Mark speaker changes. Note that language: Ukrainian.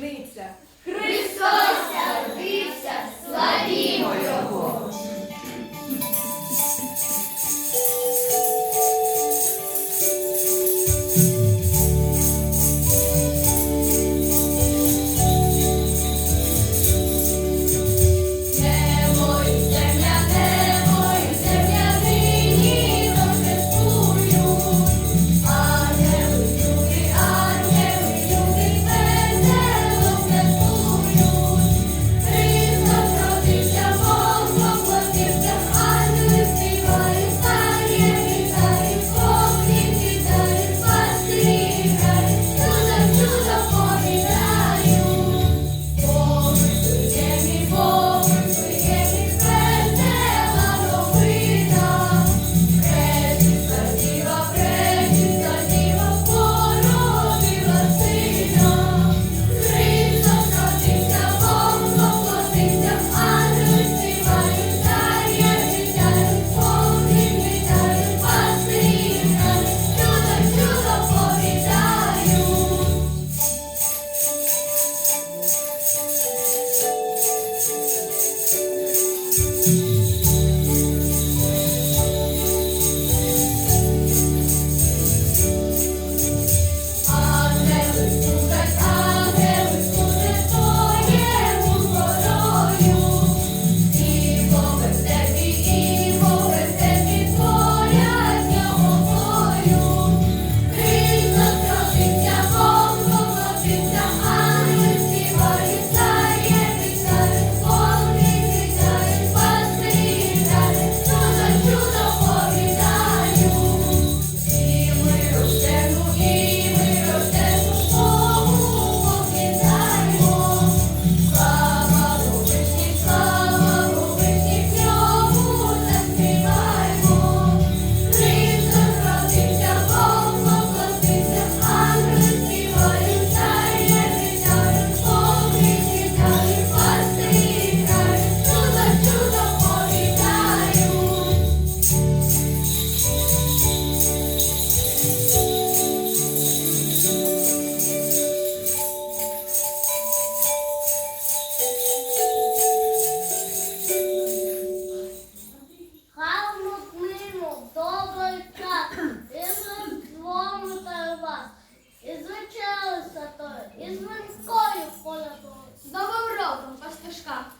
Speaker 1: пашниця. Христос!
Speaker 2: Tá.